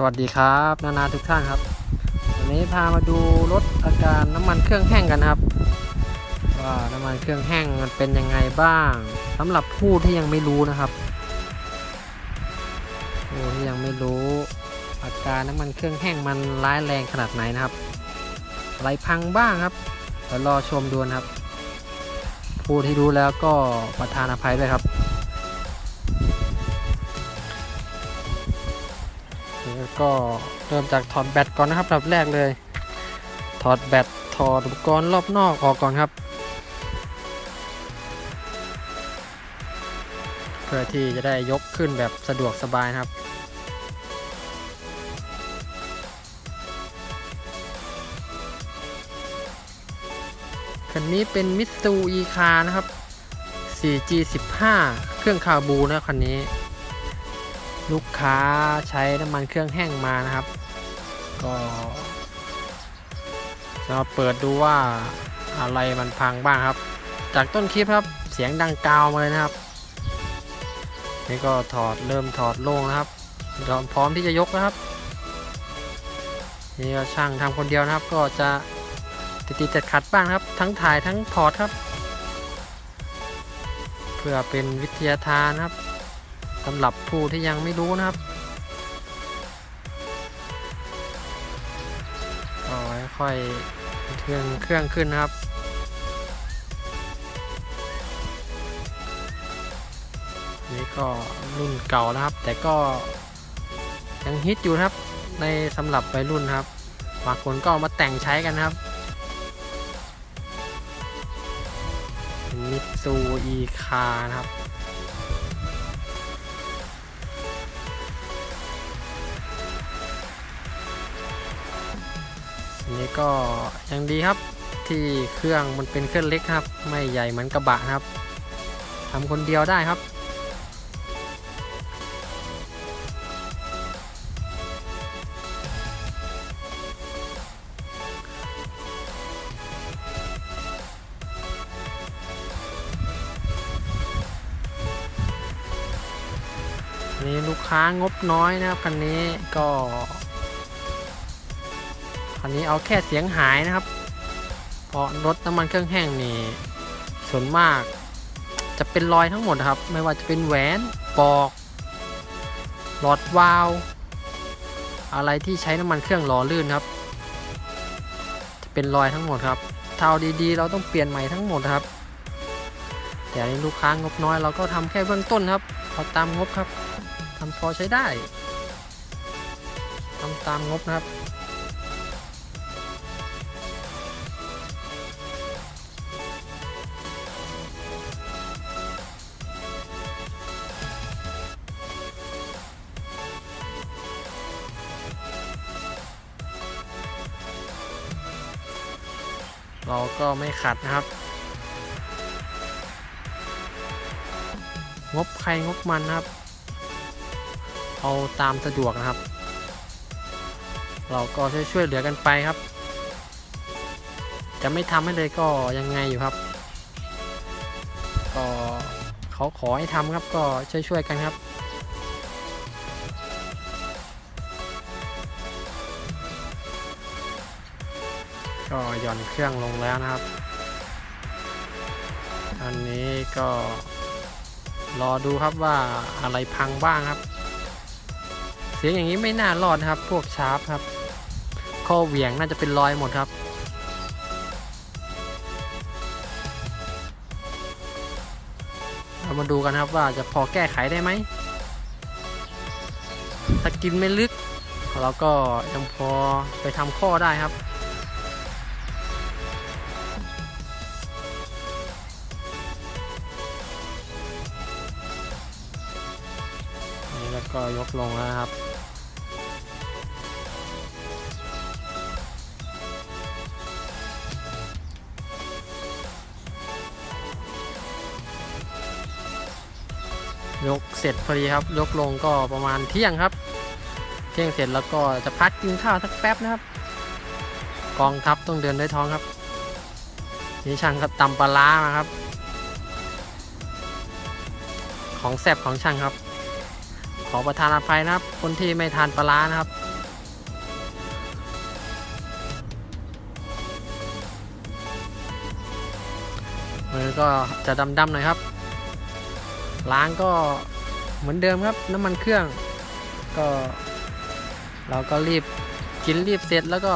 สวัสดีครับนานาทุกท่านครับ วันนี้พามาดูรถอาการน้ำมันเครื่องแห้งกันนะครับ ว่าน้ำมันเครื่องแห้งมันเป็นยังไงบ้างสำหรับผู้ที่ยังไม่รู้นะครับผู้ที่ยังไม่รู้ อาการน้ำมันเครื่องแห้งมันร้ายแรงขนาดไหนนะครับอะไรพังบ้างครับเดี๋ยวรอชมดูนะครับ ผู้ที่รู้แล้วก็ประทานอภัยด้วยครับ ก็เริ่มจากถอดแบตก่อนนะครับอันดับแรกเลย ถอดแบตถอดอุปกรณ์รอบนอกออกก่อนครับ เพื่อที่จะได้ยกขึ้นแบบสะดวกสบายนะครับคันนี้เป็นมิตซูอีคานะครับ 4G15 เครื่องคาบูนะคันนี้ ลูกค้าใช้น้ำมันเครื่องแห้งมานะครับ ก็จะมาเปิดดูว่าอะไรมันพังบ้างครับ จากต้นคลิปครับเสียงดังกาวมาเลยนะครับ นี่ก็ถอดเริ่มถอดโล่งนะครับพร้อมที่จะยกนะครับ นี่ก็ช่างทำคนเดียวนะครับ ก็จะติดติดขัดขัดบ้างครับ ทั้งถ่ายทั้งถอดครับ เพื่อเป็นวิทยาทานครับ สำหรับผู้ที่ยังไม่รู้นะครับก็ค่อยเครื่องเครื่องขึ้นนะครับ นี่ก็รุ่นเก่านะครับ แต่ก็ยังฮิตอยู่ครับ ในสำหรับวัยรุ่นครับบางคนก็เอามาแต่งใช้กันครับมิตซูอีคานะครับ นี้ก็ยังดีครับที่เครื่องมันเป็นเครื่องเล็กครับ ไม่ใหญ่เหมือนกระบะนะครับทำคนเดียวได้ครับนี่ลูกค้างบน้อยนะครับคันนี้ก็ คันนี้เอาแค่เสียงหายนะครับ เพราะรถน้ำมันเครื่องแห้งนี่ส่วนมากจะเป็นรอยทั้งหมดนะครับ ไม่ว่าจะเป็นแหวนปอก หลอดวาล์วอะไรที่ใช้น้ำมันเครื่องหล่อลื่นครับ จะเป็นรอยทั้งหมดครับเท่าดีๆ เราต้องเปลี่ยนใหม่ทั้งหมดครับ แต่อันลูกค้างบน้อยเราก็ทำแค่เบื้องต้นครับเอาตามงบครับทำพอใช้ได้ทำตามงบนะครับ เราก็ไม่ขัดนะครับ งบใครงบมันนะครับ เอาตามสะดวกนะครับ เราก็ช่วยช่วยเหลือกันไปครับ จะไม่ทำให้เลยก็ยังไงอยู่ครับ ก็เขาขอให้ทำครับก็ช่วยช่วยๆกันครับ ก็หย่อนเครื่องลงแล้วนะครับ อันนี้ก็รอดูครับว่าอะไรพังบ้างครับ เสียงอย่างนี้ไม่น่ารอดนะครับ พวกชาร์ปครับ ข้อเหวี่ยงน่าจะเป็นรอยหมดครับเรามาดูกันครับว่าจะพอแก้ไขได้ไหม ถ้ากินไม่ลึก เราก็ยังพอไปทำข้อได้ครับ ก็ยกลงแล้วนะครับยกเสร็จพอดีครับ ยกลงก็ประมาณเที่ยงครับ เที่ยงเสร็จแล้วก็จะพักกินข้าวสักแป๊บนะครับ กองทัพต้องเดินด้วยท้องครับ นี่ช่างก็ตำปลาร้ามาครับ ของแซ่บของช่างครับ ขอประทานอภัยนะครับ คนที่ไม่ทานปลานะครับ มือก็จะดำๆหน่อยครับ ล้างก็เหมือนเดิมครับ น้ำมันเครื่อง ก็ เราก็รีบกินรีบเสร็จแล้วก็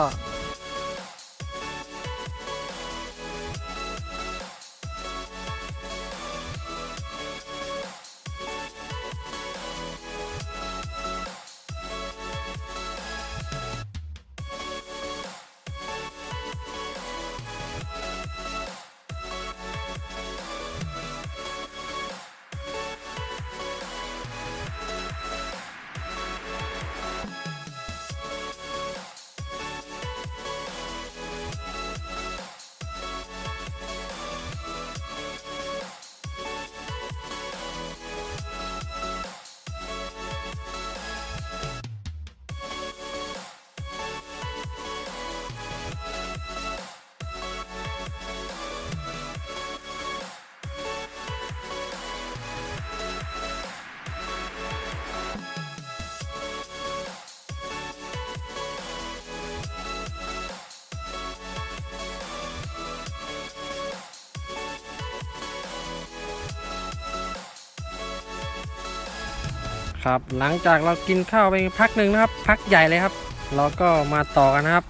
ครับ หลังจากเรากินข้าวไปพักหนึ่งนะครับ พักใหญ่เลยครับ เราก็มาต่อกันนะครับ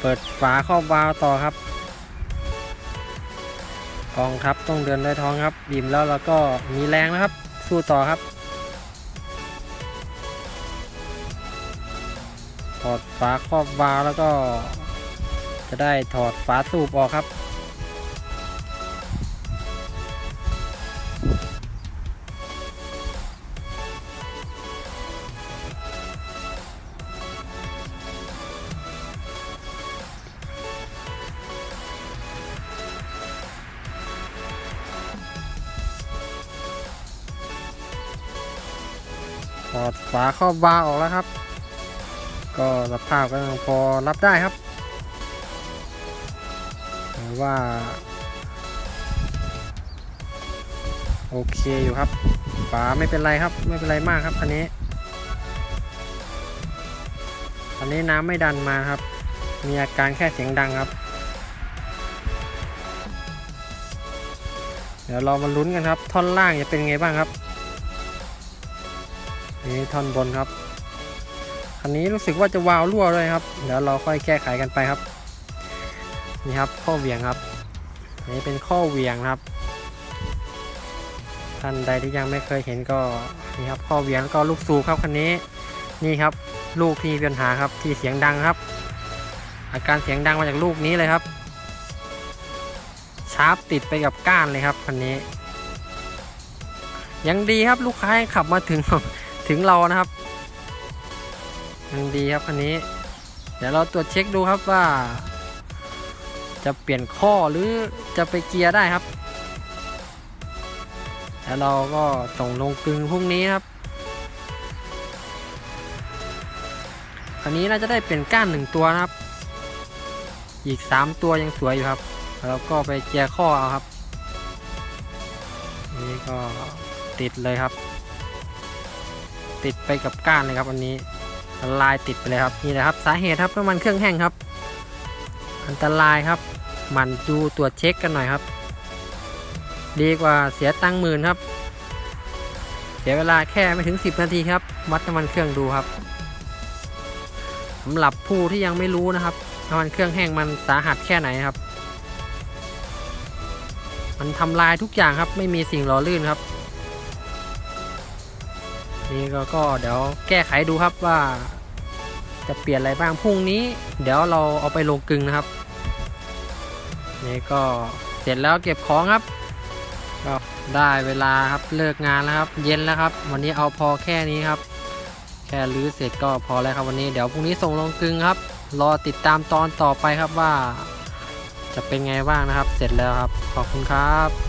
เปิดฝาครอบวาล์วต่อครับกองทัพต้องเดินด้วยท้องครับบิ่มแล้วเราก็มีแรงนะครับ สู้ต่อครับถอดฝาครอบวาล์วแล้วก็จะได้ถอดฝาสูบออกครับ อดฝาครอบบาร์ออกแล้วครับ ก็สภาพก็ยังพอรับได้ครับหรือว่า โอเคอยู่ครับ ฝาไม่เป็นไรครับ ไม่เป็นไรมากครับคันนี้คันนี้น้ำไม่ดันมาครับ มีอาการแค่เสียงดังครับ เดี๋ยวเรามาลุ้นกันครับ ท่อนล่างจะเป็นไงบ้างครับ นี่ท่อนบนครับคันนี้รู้สึกว่าจะวาวรั่วด้วยครับ เดี๋ยวเราค่อยแก้ไขกันไปครับ นี่ครับข้อเหวี่ยงครับนนี้เป็นข้อเหวี่ยงครับ ท่านใดที่ยังไม่เคยเห็นก็นี่ครับข้อเหวี่ยงแล้วก็ลูกสูบครับคันนี้นี่ครับลูกที่มีปัญหาครับที่เสียงดังครับ อาการเสียงดังมาจากลูกนี้เลยครับชาร์ปติดไปกับก้านเลยครับคันนี้ ยังดีครับลูกค้ายังขับมาถึง ถึงเรานะครับยังดีครับคันนี้ เดี๋ยวเราตรวจเช็คดูครับว่า จะเปลี่ยนข้อหรือจะไปเกียร์ได้ครับ แล้วเราก็ส่งลงกลึงพรุ่งนี้ครับคันนี้น่าจะได้เปลี่ยนก้านหนึ่งตัวนะครับ อีก3ตัวยังสวยอยู่ครับ แล้วก็ไปเกียร์ข้อเอาครับ นี่ก็ติดเลยครับ ติดไปกับก้านเลยครับอันนี้ลายติดไปเลยครับนี่แหละครับ สาเหตุครับน้ำมันเครื่องแห้งครับ อันตรายครับมันดูตรวจเช็คกันหน่อยครับ ดีกว่าเสียตังค์หมื่นครับ เสียเวลาแค่ไม่ถึง 10 นาทีครับ วัดน้ำมันเครื่องดูครับสำหรับผู้ที่ยังไม่รู้นะครับน้ำมันเครื่องแห้งมันสาหัสแค่ไหนครับ มันทำลายทุกอย่างครับ ไม่มีสิ่งหล่อลื่นครับ นี่ก็ก็เดี๋ยวแก้ไขดูครับว่า จะเปลี่ยนอะไรบ้างพรุ่งนี้ เดี๋ยวเราเอาไปลงกึงนะครับ นี่ก็เสร็จแล้วเก็บของครับก็ได้เวลาครับเลิกงานแล้วครับ เย็นแล้วครับ วันนี้เอาพอแค่นี้ครับ แค่รื้อเสร็จก็พอแล้วครับวันนี้เดี๋ยวพรุ่งนี้ส่งลงกึงครับ รอติดตามตอนต่อไปครับว่า จะเป็นไงบ้างนะครับ เสร็จแล้วครับขอบคุณครับ